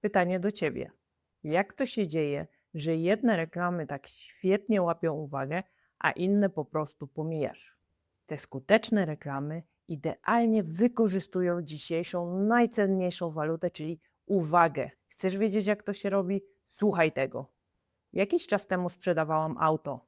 Pytanie do ciebie. Jak to się dzieje, że jedne reklamy tak świetnie łapią uwagę, a inne po prostu pomijasz? Te skuteczne reklamy idealnie wykorzystują dzisiejszą najcenniejszą walutę, czyli uwagę. Chcesz wiedzieć, jak to się robi? Słuchaj tego. Jakiś czas temu sprzedawałam auto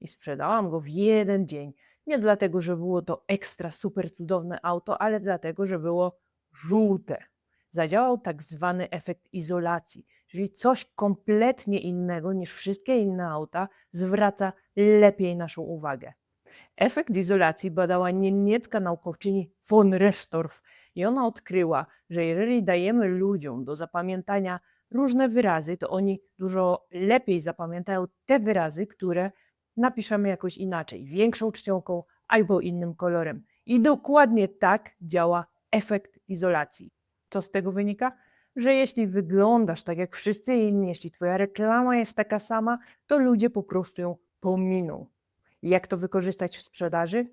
i sprzedałam go w jeden dzień. Nie dlatego, że było to ekstra super cudowne auto, ale dlatego, że było żółte. Zadziałał tak zwany efekt izolacji, czyli coś kompletnie innego niż wszystkie inne auta zwraca lepiej naszą uwagę. Efekt izolacji badała niemiecka naukowczyni von Restorff i ona odkryła, że jeżeli dajemy ludziom do zapamiętania różne wyrazy, to oni dużo lepiej zapamiętają te wyrazy, które napiszemy jakoś inaczej, większą czcionką albo innym kolorem. I dokładnie tak działa efekt izolacji. Co z tego wynika? Że jeśli wyglądasz tak jak wszyscy inni, jeśli twoja reklama jest taka sama, to ludzie po prostu ją pominą. Jak to wykorzystać w sprzedaży?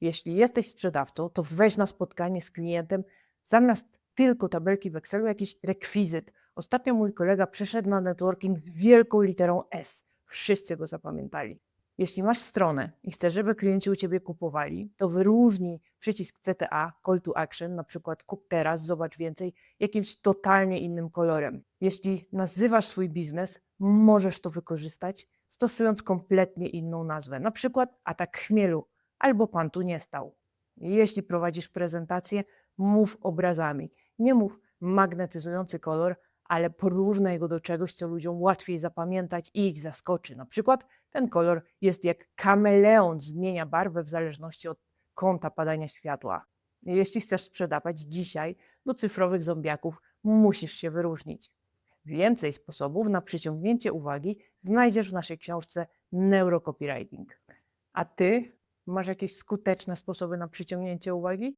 Jeśli jesteś sprzedawcą, to weź na spotkanie z klientem zamiast tylko tabelki w Excelu jakiś rekwizyt. Ostatnio mój kolega przyszedł na networking z wielką literą S. Wszyscy go zapamiętali. Jeśli masz stronę i chcesz, żeby klienci u Ciebie kupowali, to wyróżnij przycisk CTA, Call to Action, na przykład kup teraz, zobacz więcej, jakimś totalnie innym kolorem. Jeśli nazywasz swój biznes, możesz to wykorzystać, stosując kompletnie inną nazwę, na przykład atak chmielu albo pan tu nie stał. Jeśli prowadzisz prezentację, mów obrazami. Nie mów magnetyzujący kolor, ale porównaj go do czegoś, co ludziom łatwiej zapamiętać i ich zaskoczy. Na przykład ten kolor jest jak kameleon, zmienia barwę w zależności od kąta padania światła. Jeśli chcesz sprzedawać dzisiaj do cyfrowych zombiaków, musisz się wyróżnić. Więcej sposobów na przyciągnięcie uwagi znajdziesz w naszej książce Neurocopywriting. A ty masz jakieś skuteczne sposoby na przyciągnięcie uwagi?